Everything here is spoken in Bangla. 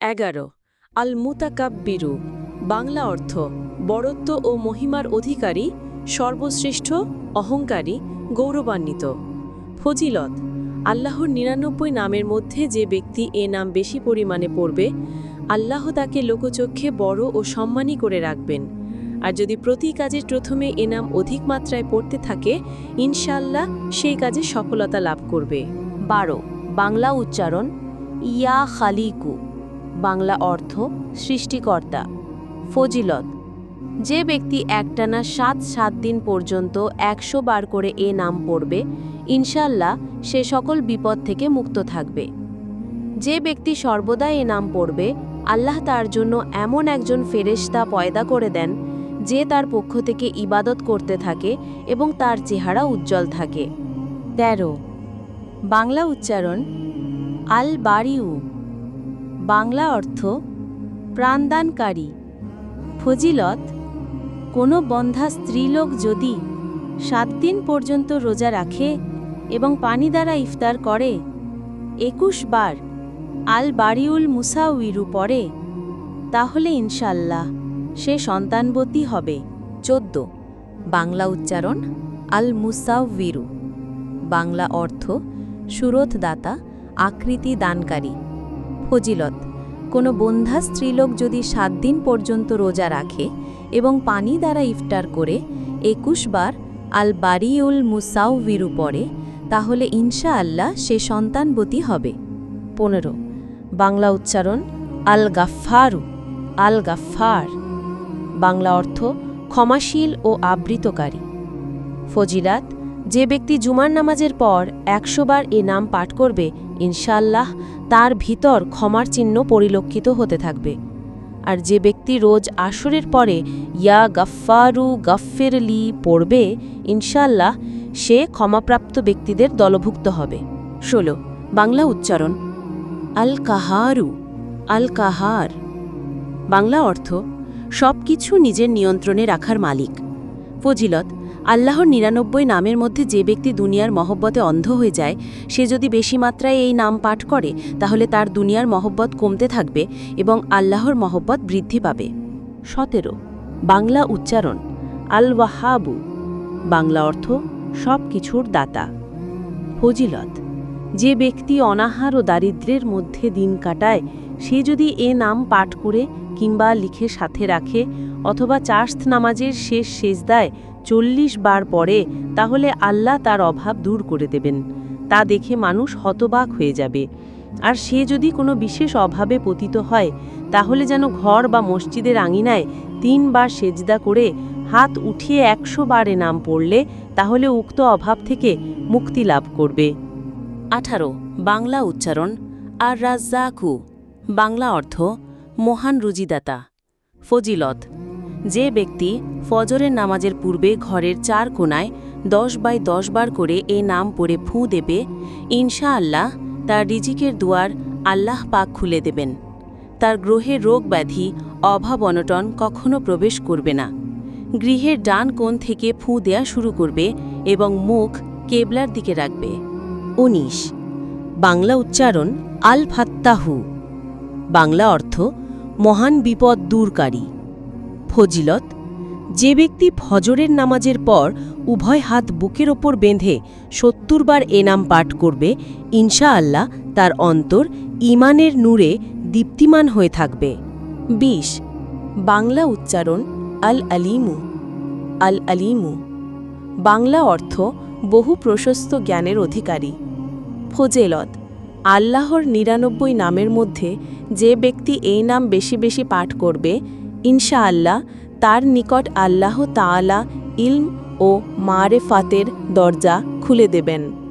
এগারো আল মুতাকাব্বিরু বাংলা অর্থ, বড়ত্ব ও মহিমার অধিকারী, সর্বশ্রেষ্ঠ, অহংকারী, গৌরবান্বিত। ফজিলত, আল্লাহর নিরানব্বই নামের মধ্যে যে ব্যক্তি এ নাম বেশি পরিমাণে পড়বে, আল্লাহ তাকে লোকচক্ষে বড় ও সম্মানী করে রাখবেন। আর যদি প্রতি কাজের প্রথমে এ নাম অধিক মাত্রায় পড়তে থাকে ইনশাল্লাহ সেই কাজে সফলতা লাভ করবে। বারো, বাংলা উচ্চারণ, ইয়া খালিকু। বাংলা অর্থ সৃষ্টিকর্তা। ফজিলত, যে ব্যক্তি একটানা সাত সাত দিন পর্যন্ত একশো বার করে এ নাম পড়বে, ইনশাল্লাহ সে সকল বিপদ থেকে মুক্ত থাকবে। যে ব্যক্তি সর্বদা এ নাম পড়বে, আল্লাহ তার জন্য এমন একজন ফেরেশতা পয়দা করে দেন, যে তার পক্ষ থেকে ইবাদত করতে থাকে এবং তার চেহারা উজ্জ্বল থাকে। তেরো, বাংলা উচ্চারণ আল বাড়িউ বাংলা অর্থ প্রাণদানকারী। ফজিলত, কোনো বন্ধা স্ত্রীলোক যদি সাত দিন পর্যন্ত রোজা রাখে এবং পানি দ্বারা ইফতার করে, একুশ বার আল বাড়িউল মুসাউইরু পড়ে, তাহলে ইনশাল্লাহ সে সন্তানবতী হবে। চোদ্দ, বাংলা উচ্চারণ, আল মুসাউবিরু বাংলা অর্থ সুরথদাতা আকৃতি দানকারী। ফজিলত। কোনো বন্ধা স্ত্রীলোক যদি সাত দিন পর্যন্ত রোজা রাখে এবং পানি দ্বারা ইফতার করে, একুশ বার আল বারিউল মুসাউবিরু পড়ে, তাহলে ইনশা আল্লাহ সে সন্তানবতী হবে। পনেরো, বাংলা উচ্চারণ আল গাফফারু আল গাফফার বাংলা অর্থ ক্ষমাশীল ও আবৃতকারী। ফজিলাত, যে ব্যক্তি জুমার নামাজের পর একশো বার এ নাম পাঠ করবে ইনশাল্লাহ তার ভিতর ক্ষমার চিহ্ন পরিলক্ষিত হতে থাকবে। আর যে ব্যক্তি রোজ আসরের পরে ইয়া গাফফারু গাফফিরলি পড়বে ইনশাল্লাহ সে ক্ষমাপ্রাপ্ত ব্যক্তিদের দলভুক্ত হবে। ষোলো, বাংলা উচ্চারণ। আল কাহারু আল কাহার বাংলা অর্থ সব কিছু নিজের নিয়ন্ত্রণে রাখার মালিক। ফজিলত আল্লাহর নিরানব্বই নামের মধ্যে যে ব্যক্তি দুনিয়ার মহব্বতে অন্ধ হয়ে যায়, সে যদি বেশি মাত্রায় এই নাম পাঠ করে, তাহলে তার দুনিয়ার মহব্বত কমতে থাকবে এবং আল্লাহর মহব্বত বৃদ্ধি পাবে। সতেরো, বাংলা উচ্চারণ আল ওয়াহাবু বাংলা অর্থ সব কিছুর দাতা। ফজিলত, যে ব্যক্তি অনাহার ও দারিদ্র্যের মধ্যে দিন কাটায়, সে যদি এ নাম পাঠ করে কিংবা লিখে সাথে রাখে, অথবা চার্স্ত নামাজের শেষ সেজদায় চল্লিশ বার পরে তাহলে আল্লাহ তার অভাব দূর করে দেবেন। তা দেখে মানুষ হতবাক হয়ে যাবে। আর সে যদি কোনো বিশেষ অভাবে পতিত হয়, তাহলে যেন ঘর বা মসজিদের আঙিনায় তিনবার সেজদা করে হাত উঠিয়ে একশো বারে নাম পড়লে, তাহলে উক্ত অভাব থেকে মুক্তি লাভ করবে। আঠারো, বাংলা উচ্চারণ, আর রাজ্জাকু। বাংলা অর্থ, মহান রুজিদাতা। ফজিলত যে ব্যক্তি ফজরের নামাজের পূর্বে ঘরের চার কোনায় দশ বাই দশ বার করে এ নাম পড়ে ফুঁ দেবে ইনশা আল্লাহ তার রিজিকের দুয়ার আল্লাহ পাক খুলে দেবেন। তার গ্রহে রোগ ব্যাধি, অভাব অনটন কখনো প্রবেশ করবে না। গৃহের ডান কোণ থেকে ফুঁ দেয়া শুরু করবে এবং মুখ কেবলার দিকে রাখবে। উনিশ। বাংলা উচ্চারণ আল ফাত্তাহু বাংলা অর্থ মহান বিপদ দূরকারী। ফজিলত, যে ব্যক্তি ফজরের নামাজের পর উভয় হাত বুকের ওপর বেঁধে সত্তর বার এনাম পাঠ করবে ইনশা আল্লাহ তার অন্তর ইমানের নূরে দীপ্তিমান হয়ে থাকবে। বিশ, বাংলা উচ্চারণ, আল আলিমু আল আলিমু, বাংলা অর্থ বহু প্রশস্ত জ্ঞানের অধিকারী। ফজেলত, আল্লাহর নিরানব্বই নামের মধ্যে যে ব্যক্তি এই নাম বেশি বেশি পাঠ করবে ইনশা আল্লাহ তার নিকট আল্লাহ তাআলা ইলম ও মারেফাতের দরজা খুলে দেবেন।